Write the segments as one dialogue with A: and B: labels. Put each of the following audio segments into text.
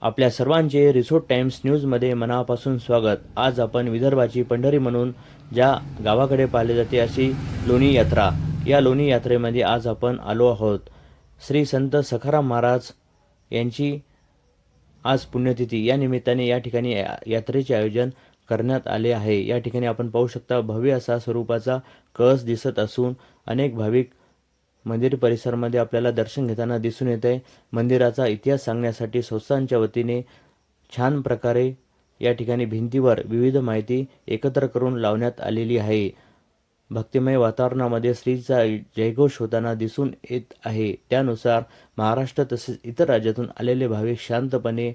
A: आपल्या सर्वांचे resort times न्यूजमध्ये मनापासून स्वागत. आज आपण विदर्भाची पंढरी म्हणून ज्या गावाकडे पाहिले जाते अशी लोणी यात्रा. या लोणी यात्रेमध्ये आज आपण आलो आहोत. श्री संत सखाराम महाराज यांची आज पुण्यतिथी. या निमित्ताने या ठिकाणी या- यात्रेचे आयोजन करण्यात आले आहे. या ठिकाणी आपण पाहू शकता भव्य असा स्वरूपाचा कळस दिसत असून अनेक भाविक मंदिर परिसरामध्ये आपल्याला दर्शन घेताना दिसून येत आहे मंदिराचा इतिहास सांगण्यासाठी संस्थांच्या वतीने छान प्रकारे या ठिकाणी भिंतीवर विविध माहिती एकत्र करून लावण्यात आलेली आहे. भक्तिमय वातावरणामध्ये श्रीचा जयघोष होताना दिसून येत आहे. त्यानुसार महाराष्ट्र तसेच इतर राज्यातून आलेले भाविक शांतपणे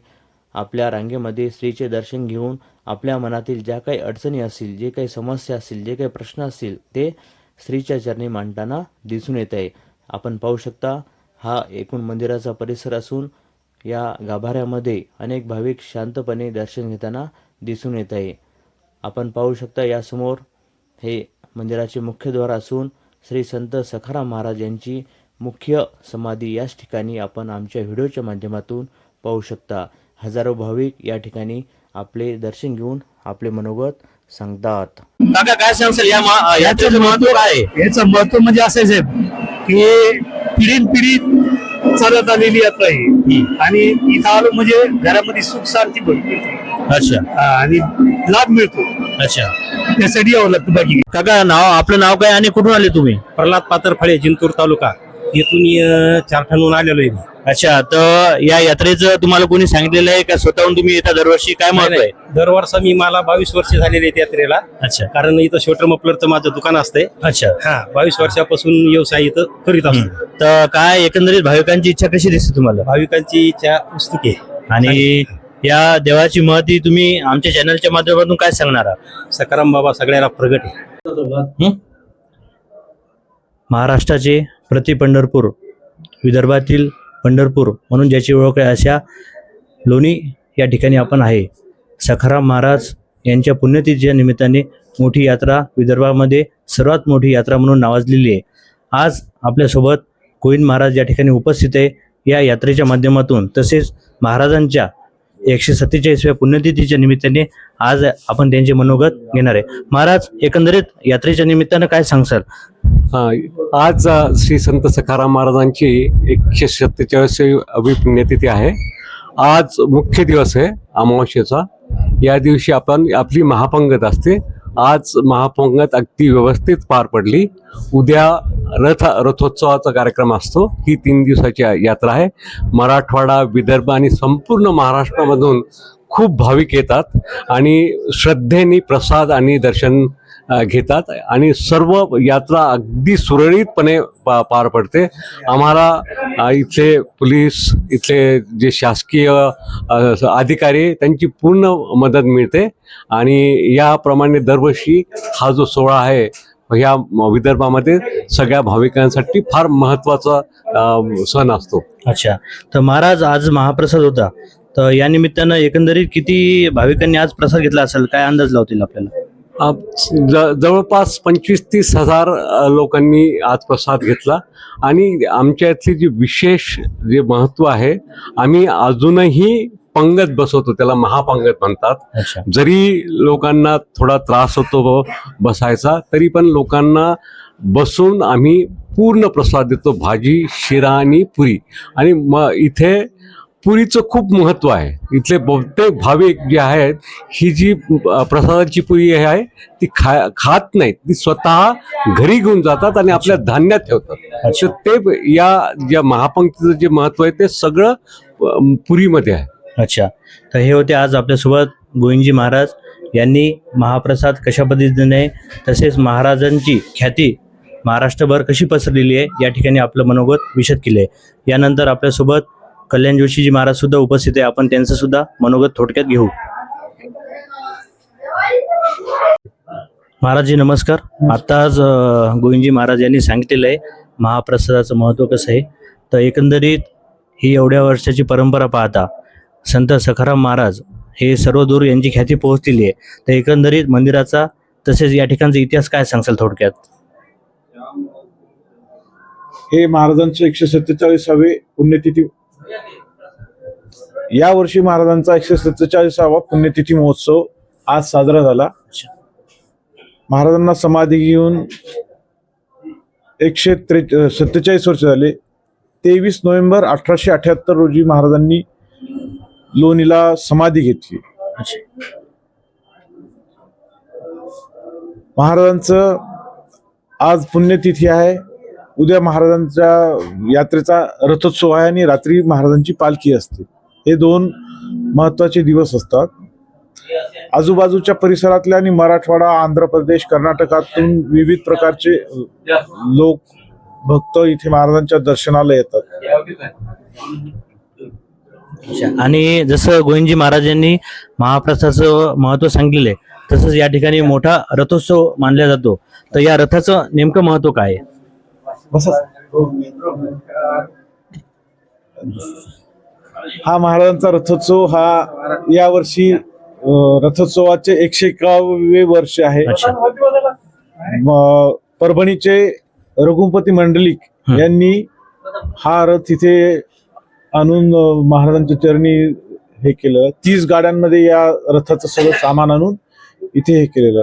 A: आपल्या रांगेमध्ये श्रीचे दर्शन घेऊन आपल्या मनातील ज्या काही अडचणी असतील जे काही समस्या असतील जे काही प्रश्न असतील ते स्त्रीच्या चरणी मांडताना दिसून येत आहे. आपण पाहू शकता हा एकूण मंदिराचा परिसर असून या गाभाऱ्यामध्ये अनेक भाविक शांतपणे दर्शन घेताना दिसून येत आहे. आपण पाहू शकता यासमोर हे मंदिराचे मुख्य द्वार असून श्री संत सखाराम महाराज यांची मुख्य समाधी याच ठिकाणी आपण आमच्या व्हिडिओच्या माध्यमातून पाहू शकता. हजारो भाविक या ठिकाणी आपले दर्शन घेऊन आपले मनोगत सांगतात. काका काय सांगशाल? या मा- यात्रेचं महत्त्व काय आहे?
B: याचं महत्त्व म्हणजे असंच आहे की पिढीन पिढी चालत आलेली यात्रा आहे. आणि इथं आलो म्हणजे घरामध्ये सुख शांती भेटते
A: अच्छा.
B: आणि लाभ मिळतो.
A: अच्छा.
B: त्यासाठी यावं लागतं बाकी.
A: काका नाव आपलं नाव काय आणि कुठून आले तुम्ही?
C: प्रल्हाद पात्रफळे जिंतूर तालुका. येथून अं, चारठाणहून आलेलो आहे.
A: अच्छा तर या यात्रेचं तुम्हाला कोणी सांगितलेलं आहे का? स्वतःहून तुम्ही येता दरवर्षी? काय महत्त्व आहे?
C: दरवर्षी मी मला बावीस वर्ष झालेले आहेत यात्रेला.
A: अच्छा.
C: कारण इथं शोटर मफलरचं माझं दुकान असतंय.
A: अच्छा.
C: हा बावीस वर्षापासून व्यवसाय इथं करीत असतो.
A: तर काय एकंदरीत भाविकांची इच्छा कशी दिसते तुम्हाला?
C: भाविकांची इच्छा पुस्तके
A: आणि या देवाची महती तुम्ही आमच्या चॅनलच्या माध्यमातून काय सांगणार आहात?
C: सकाराम बाबा सगळ्याला प्रगट आहे.
A: महाराष्ट्राचे प्रति पंढरपूर विदर्भातील पंढरपूर म्हणून ज्याची ओळख आहे अशा लोणी या ठिकाणी आपण आहे. सखाराम महाराज यांच्या पुण्यतिथीच्या निमित्ताने मोठी यात्रा विदर्भामध्ये सर्वात मोठी यात्रा म्हणून नावाजलेली आहे. आज आपल्यासोबत गोविंद महाराज या ठिकाणी उपस्थित आहे. या यात्रेच्या माध्यमातून तसेच महाराजांच्या एकशे सत्तेचाळीसव्या पुण्यतिथीच्या निमित्ताने आज आपण त्यांचे मनोगत घेणार आहे. महाराज एकंदरीत यात्रेच्या निमित्तानं काय सांगसाल?
D: आज श्री संत सखाराम महाराजांची एकशे सत्तेचाळीसवी अभिपुण्यतिथी आहे. आज मुख्य दिवस आहे अमावस्येचा. या दिवशी आपण आपली महापंगत असते. आज महापंगत अगदी व्यवस्थित पार पडली. उद्या रथ रथोत्सवाचा कार्यक्रम असतो. ही तीन दिवसाची यात्रा आहे. मराठवाडा विदर्भ आणि संपूर्ण महाराष्ट्रामधून खूप भाविक येतात आणि श्रद्धेने प्रसाद आणि दर्शन घेतात आणि सर्व यात्रा अगदी सुरळीतपणे पा पार पडते. आम्हाला इथले पोलीस इथले जे शासकीय अधिकारी त्यांची पूर्ण मदत मिळते. आणि याप्रमाणे दरवर्षी हा जो सोहळा आहे ह्या विदर्भामध्ये सगळ्या भाविकांसाठी फार महत्त्वाचा सण असतो.
A: अच्छा. तर महाराज आज महाप्रसाद होता. तर या निमित्तानं एकंदरीत किती भाविकांनी आज प्रसाद घेतला असेल? काय अंदाज लावतील आपल्याला?
D: जवळपास पंचवीस तीस हजार लोकांनी आज प्रसाद घेतला. आणि आमच्या इथली जी विशेष जे महत्त्व आहे आम्ही अजूनही पंगत बसवतो त्याला महापंगत म्हणतात. जरी लोकांना थोडा त्रास होतो बसायचा तरी पण लोकांना बसून आम्ही पूर्ण प्रसाद देतो भाजी शिरा आणि पुरी. आणि म इथे पुरीचं खूप महत्त्व आहे. इथले बहुतेक भाविक जे आहेत ही जी प्रसादाची पुरी हे आहे ती खा खात नाहीत. ती स्वतः घरी घेऊन जातात आणि आपल्या धान्यात ठेवतात.
A: अच्छा.
D: तर ते या ज्या महापंक्तीचं जे महत्त्व आहे ते सगळं पुरीमध्ये आहे.
A: अच्छा. तर हे होते आज आपल्यासोबत गोविंदजी महाराज यांनी महाप्रसाद कशा पद्धतीने तसेच महाराजांची ख्याती महाराष्ट्रभर कशी पसरलेली आहे या ठिकाणी आपलं मनोगत विशद केले आहे यानंतर आपल्यासोबत कल्याण जोशीजी महाराज सुद्धा उपस्थित आहे. आपण त्यांचं सुद्धा मनोगत थोडक्यात घेऊ. महाराजजी नमस्कार. आताच गोविंदजी महाराज यांनी सांगितलेलं आहे महाप्रसादाचं महत्त्व कसं आहे? तर एकंदरीत ही एवढ्या वर्षाची परंपरा पाहता संत सखाराम महाराज हे सर्व दूर यांची ख्याती पोहोचलेली आहे. तर एकंदरीत मंदिराचा तसेच या ठिकाणचा इतिहास काय सांगशाल थोडक्यात?
E: हे महाराजांचे एकशे सत्तेचाळीसावे पुण्यतिथी यावर्षी महाराजांचा एकशे सत्तेचाळीसावा पुण्यतिथी महोत्सव आज साजरा झाला. महाराजांना समाधी घेऊन एकशे त्रे सत्तेचाळीस वर्ष झाले. तेवीस नोव्हेंबर अठराशे अठ्याहत्तर रोजी महाराजांनी लोणीला समाधी घेतली. महाराजांचं आज पुण्यतिथी आहे. उद्या महाराजांच्या यात्रेचा रथोत्सव आहे आणि रात्री महाराजांची पालखी असते. हे दोन महत्त्वाचे दिवस असतात. आजूबाजूच्या परिसरातल्या आणि मराठवाडा आंध्र प्रदेश कर्नाटकातून विविध प्रकारचे लोक भक्त इथे महाराजांच्या दर्शनाला येतात.
A: आणि जसं गोविंदजी महाराजांनी महाप्रसादाचं महत्त्व सांगितलेलं आहे तसंच या ठिकाणी मोठा रथोत्सव मानला जातो. तर या रथाचं नेमकं महत्त्व काय आहे?
E: हा महाराजांचा रथोत्सव हा यावर्षी अं, रथोत्सवाचे एकशे एकावे वर्ष आहे. परभणीचे रघुपती मंडलिक. यांनी हा रथ इथे आणून महाराजांच्या चरणी हे केलं. तीस गाड्यांमध्ये या रथाचं सगळं सामान आणून इथे हे केलेलं.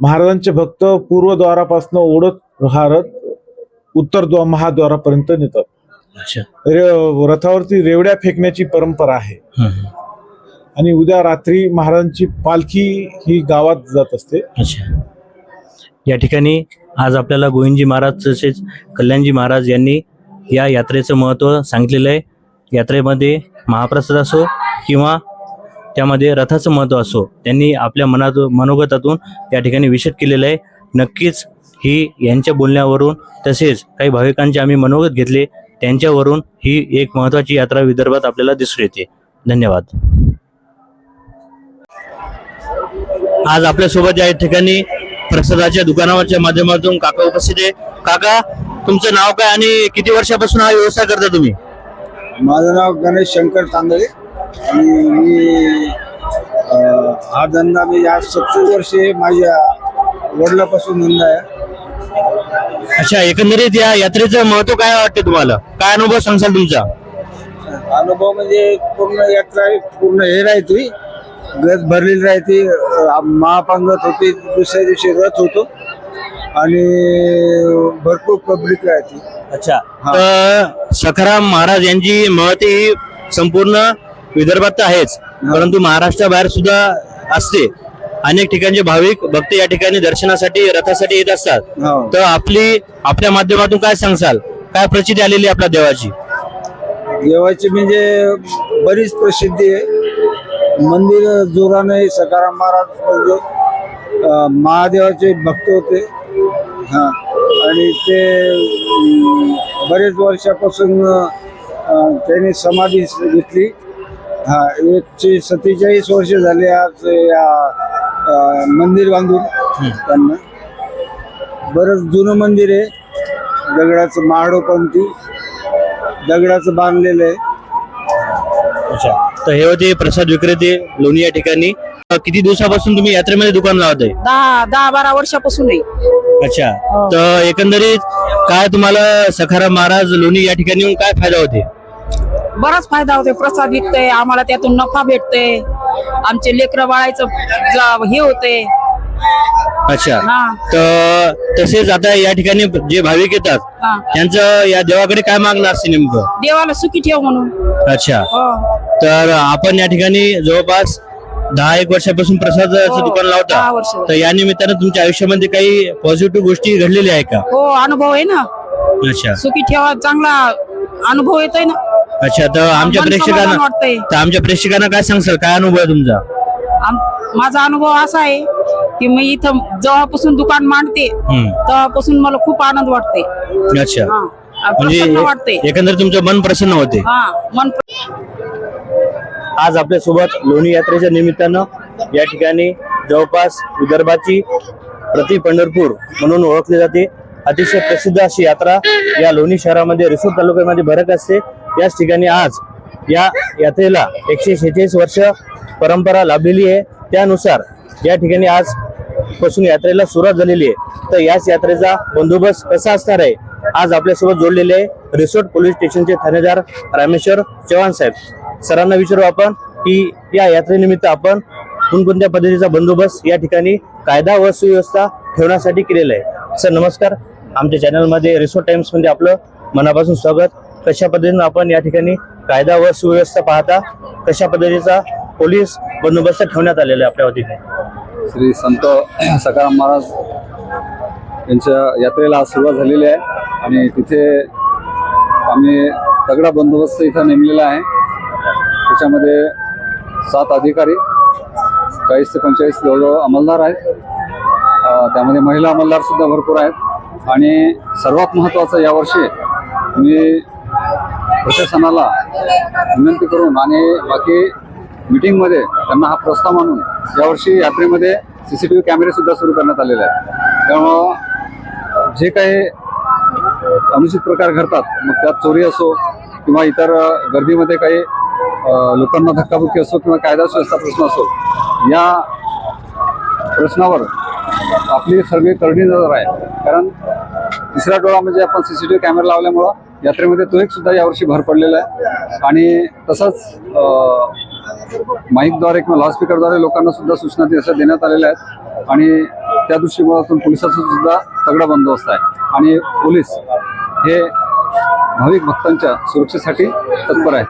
E: महाराजांचे भक्त पूर्वद्वारापासून ओढत हा रथ उत्तर द्वा महाद्वारापर्यंत नेतात. रे- रथावरती रेवड्या फेकण्याची परंपरा आहे. आणि उद्या रात्री महाराजांची पालखी ही गावात जात असते.
A: अच्छा. या ठिकाणी आज आपल्याला गोविंदजी महाराज तसेच कल्याणजी महाराज यांनी या यात्रेचं महत्त्व सांगितलेलं आहे. यात्रेमध्ये महाप्रसाद असो किंवा त्यामध्ये रथाचं महत्त्व असो त्यांनी आपल्या मनात मनोगतातून या ठिकाणी विशद केलेलं आहे. नक्कीच ही यांच्या बोलण्यावरून तसेच काही भाविकांचे आम्ही मनोगत घेतले. त्यांच्यावरून ही एक महत्त्वाची यात्रा विदर्भात आपल्याला दिसून येते. धन्यवाद. आज आपल्यासोबत या ठिकाणी प्रसादाच्या दुकानावरच्या माध्यमातून काका उपस्थित आहे. काका तुमचं नाव काय आणि किती वर्षापासून हा व्यवसाय करता तुम्ही?
F: माझं नाव गणेश शंकर तांदळे आणि मी हा धंदा मी या सत्तर वर्षे माझ्या वडिलापासून धंदा आहे.
A: अच्छा एकंदरीत या यात्रेचं महत्त्व काय वाटतं तुम्हाला? काय अनुभव सांगसाल तुमचा?
F: अनुभव म्हणजे पूर्ण यात्रा पूर्ण हे राहते. गज भरलेली राहते. महापांगत होती दुसऱ्या दिवशी रथ होतो. आणि भरपूर पब्लिक राहते.
A: अच्छा. तर सखाराम महाराज यांची महती ही संपूर्ण विदर्भात तर आहेच. परंतु महाराष्ट्राबाहेर सुद्धा असते. अनेक ठिकाणचे भाविक भक्त या ठिकाणी दर्शनासाठी रथासाठी येत असतात.
F: हो.
A: तर आपली आपल्या माध्यमातून काय सांगसाल? काय प्रचिती आलेली आहे आपल्या देवाची?
F: देवाची म्हणजे बरीच प्रसिद्धी आहे. मंदिर जोराने सकाराम महाराज म्हणजे अं, महादेवाचे भक्त होते. हा. आणि ते अं, बरेच वर्षापासून अं, त्यांनी समाधी घेतली. हा एकशे सत्तेचाळीस वर्ष झाले आज या अं, मंदिर बांधून त्यांना. बरंच जुनं मंदिर आहे. दगडाचं महाडोपंथी दगडाचं बांधलेलं आहे.
A: अच्छा. तर हे होते प्रसाद विक्रेते लोणी या ठिकाणी. अ, किती दिवसापासून तुम्ही यात्रेमध्ये दुकान लावत आहे
G: दहा दहा बारा वर्षापासून आहे.
A: अच्छा.
G: हो.
A: तर एकंदरीत काय तुम्हाला सखाराम महाराज लोणी या ठिकाणी येऊन काय फायदा होते?
G: बराच फायदा होते. प्रसाद विकतोय आम्हाला त्यातून नफा भेटतोय. आमचे लेकरं बाळायचं हे होते
A: अच्छा. तर तसेच आता या ठिकाणी जे भाविक येतात त्यांचं या देवाकडे काय मागणं असते नेमकं?
G: देवाला सुखी ठेव म्हणून.
A: अच्छा.
G: हो.
A: तर आपण या ठिकाणी जवळपास दहा एक वर्षापासून प्रसादाचं
G: हो,
A: दुकान लावता. तर या निमित्तानं तुमच्या आयुष्यामध्ये काही पॉझिटिव्ह गोष्टी घडलेल्या आहे का?
G: हो अनुभव आहे ना.
A: अच्छा.
G: सुखी ठेवा चांगला अनुभव येतोय ना?
A: अच्छा तर आमच्या
G: मन समाधान
A: प्रेक्षकांना
G: वाटतंय.
A: तर आमच्या प्रेक्षकांना काय सांगसाल काय अनुभव आहे तुमचा?
G: आम- माझा अनुभव असा आहे की मी इथं जेव्हापासून दुकान मांडते
A: हम्म,
G: तेव्हापासून मला खूप आनंद वाटते
A: अच्छा.
G: हा. प्रसन्न वाटते
A: म्हणजे एकंदर तुमचं मन प्रसन्न होते.
G: हा मन
A: आज आपल्यासोबत लोणी यात्रेच्या निमित्तानं या ठिकाणी जवळपास विदर्भाची प्रति पंढरपूर म्हणून ओळखली जाते. अतिशय प्रसिद्ध अशी यात्रा या लोणी शहरामध्ये रिसोड तालुक्यामध्ये भरत असते. याच ठिकाणी आज या यात्रेला एकशे शेहेचाळीस वर्ष परंपरा लाभलेली आहे. त्यानुसार या ठिकाणी आज पासून यात्रेला सुरुवात झालेली आहे. तर याच यात्रेचा बंदोबस्त कसा असणार आहे? आज आपल्यासोबत जोडलेले आहे रिसोर्ट पोलीस स्टेशनचे ठाणेदार रामेश्वर चव्हाण साहेब. सरांना विचारू आपण की या यात्रेनिमित्त आपण कोणकोणत्या पद्धतीचा बंदोबस्त या ठिकाणी कायदा व सुव्यवस्था ठेवण्यासाठी केलेला आहे. सर नमस्कार. आमच्या चॅनलमध्ये रिसोर्ट टाइम्समध्ये आपलं मनापासून स्वागत. कशा पद्धतीनं आपण या ठिकाणी कायदा व सुव्यवस्था पाहता? कशा पद्धतीचा पोलीस बंदोबस्त ठेवण्यात आलेला आहे आपल्या वतीने?
H: श्री संत सकाराम महाराज यांच्या यात्रेला आज सुरुवात झालेली आहे आणि तिथे आम्ही तगडा बंदोबस्त इथं नेमलेला आहे. त्याच्यामध्ये सात अधिकारी चाळीस ते पंचेचाळीस जवळजवळ अंमलदार आहेत. त्यामध्ये महिला अंमलदारसुद्धा भरपूर आहेत. आणि सर्वात महत्त्वाचं यावर्षी मी प्रशासनाला विनंती करून आणि बाकी मीटिंगमध्ये त्यांना हा प्रस्ताव मानून यावर्षी यात्रेमध्ये सी सी टी व्ही कॅमेरेसुद्धा सुरू करण्यात आलेले आहेत. त्यामुळं जे काही अनुचित प्रकार घडतात मग त्यात चोरी असो किंवा इतर गर्दीमध्ये काही लोकांना धक्काबुक्की असो किंवा कायदा सुव्यवस्था प्रश्न असो या प्रश्नावर आपली सर्व करडी नजर आहे. कारण तिसरा डोळा म्हणजे आपण C C T V camera लावल्यामुळं यात्रेमध्ये तो एक सुद्धा यावर्षी भर पडलेला आहे. आणि तसंच माईकद्वारे किंवा लाऊडस्पीकरद्वारे लोकांना सुद्धा सूचना अशा देण्यात आलेल्या आहेत. आणि त्या दृष्टिकोनातून पोलिसाचा सुद्धा तगडा बंदोबस्त आहे. आणि पोलीस हे भाविक भक्तांच्या सुरक्षेसाठी तत्पर आहेत.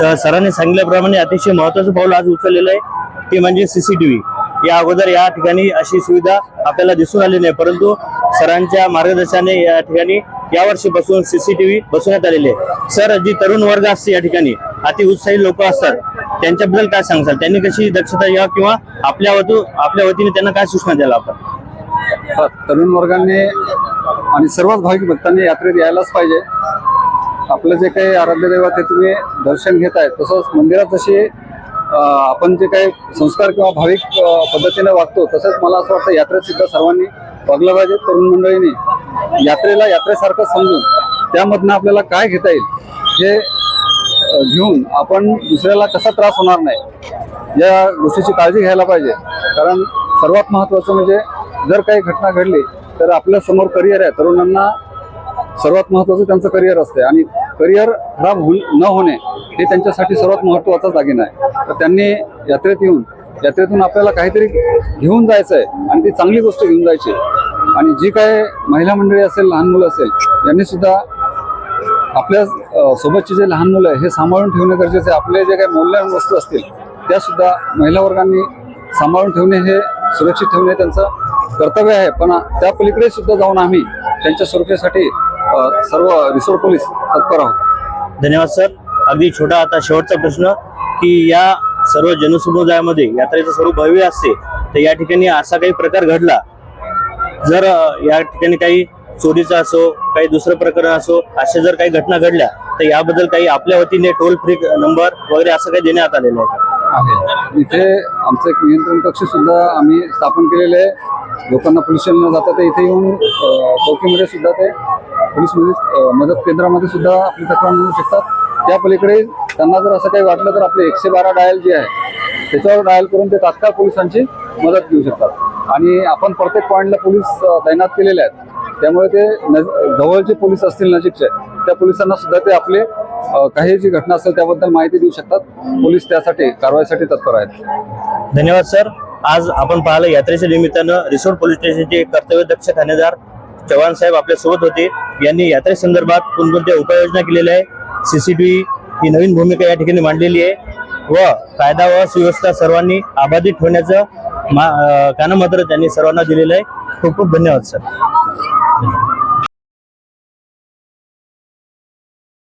A: तर सरांनी सांगितल्याप्रमाणे अतिशय महत्वाचं पाऊल आज उचललेलं आहे ते म्हणजे सीसीटीव्ही या अगोदर या ठिकाणी अशी सुविधा आपल्याला दिसून आली नाही परंतु सरांच्या मार्गदर्शनाने या ठिकाणी या वर्षीपासून सीसीटीव्ही बसवण्यात आलेली आहे. सर जी तरुण वर्ग असते या ठिकाणी अति उत्साही लोक असतात त्यांच्याबद्दल काय सांगतात त्यांनी कशी दक्षता घ्या किंवा आपल्या वतू आपल्या वतीने त्यांना काय सूचना द्यायला आपण?
H: तरुण वर्गाने आणि सर्वच भाविक भक्तांनी यात्रेत यायलाच पाहिजे. आपलं जे काही आराध्य दैवत आहे तुम्ही दर्शन घेत आहे तसंच मंदिरात जसे आपण जे काही संस्कार किंवा भाविक पद्धतीने वागतो तसंच मला असं वाटतं यात्रेत सुद्धा सर्वांनी वागलं पाहिजे. तरुण मंडळीने यात्रेला यात्रेसारखं समजून त्यामधनं आपल्याला काय घेता येईल हे घेऊन आपण दुसऱ्याला कसा त्रास होणार नाही या गोष्टीची काळजी घ्यायला पाहिजे. कारण सर्वात महत्त्वाचं म्हणजे जर काही घटना घडली तर आपल्यासमोर करिअर आहे. तरुणांना सर्वात महत्त्वाचं त्यांचं करिअर असते आणि करिअर खराब होऊ न होणे हे त्यांच्यासाठी सर्वात महत्त्वाचा दागिना आहे. तर त्यांनी यात्रेत येऊन यात्रेतून आपल्याला काहीतरी घेऊन जायचं आहे आणि ती चांगली गोष्ट घेऊन जायची. आणि जी काय महिला मंडळी असेल लहान मुलं असेल यांनी सुद्धा आपल्या सोबतचे जे लहान मुलं आहे हे सांभाळून ठेवणे गरजेचे आहे. आपले जे काही मौल्यवान वस्तू असतील त्यासुद्धा महिला वर्गांनी सांभाळून ठेवणे हे सुरक्षित ठेवणे त्यांचं कर्तव्य आहे. पण त्या पलीकडे सुद्धा जाऊन आम्ही त्यांच्या सुरक्षेसाठी सर्व रिसोर्ट पोलीस तत्पर आहोत.
A: धन्यवाद सर. अगदी छोटा आता शेवटचा प्रश्न की या सर्व जनसमुदायामध्ये यात्रेचं स्वरूप भव्य असते तर या ठिकाणी असा काही प्रकार घडला? जर या ठिकाणी काही चोरीचा असो काही दुसरं प्रकरण असो अशा जर काही घटना घडल्या तर याबद्दल काही आपल्या वतीने टोल फ्री नंबर वगैरे असं काही देण्यात आलेलं आहे का?
H: आहे. इथे आमचं एक नियंत्रण कक्ष सुद्धा आम्ही स्थापन केलेले आहे. लोकांना पोलीस स्टेशनला जातात ते इथे येऊन चौकीमध्ये सुद्धा ते पोलीस म्हणजे, मदत केंद्रामध्ये सुद्धा आपली तक्रार नोंदवू शकतात. त्या पलीकडे त्यांना जर असं काही वाटलं तर आपले एकशे बारा डायल जे आहे त्याच्यावर डायल करून ते तात्काळ पोलिसांची मदत घेऊ शकतात. आणि आपण प्रत्येक पॉईंटला पोलीस तैनात केलेले आहेत. त्यामुळे ते नज- जवळचे पोलीस असतील नजीकचे त्या पोलिसांना सुद्धा ते आपले काही जी घटना असेल त्याबद्दल माहिती देऊ शकतात. पोलीस त्यासाठी कारवाईसाठी तत्पर आहेत.
A: धन्यवाद सर. आज आपण पाहिलं यात्रेच्या निमित्तानं रिसोर्ट पोलीस स्टेशनचे कर्तव्य दक्ष ठाणेदार चव्हाण साहेब आपल्यासोबत होते. यांनी यात्रेसंदर्भात कोणकोणत्या उपाययोजना केलेल्या आहे सीसीटीव्ही ही नवीन भूमिका या ठिकाणी मांडलेली आहे. व कायदा व सुव्यवस्था सर्वांनी अबाधित ठेवण्याचं मा अं, मात्र त्यांनी सर्वांना दिलेलं आहे. खूप खूप धन्यवाद सर.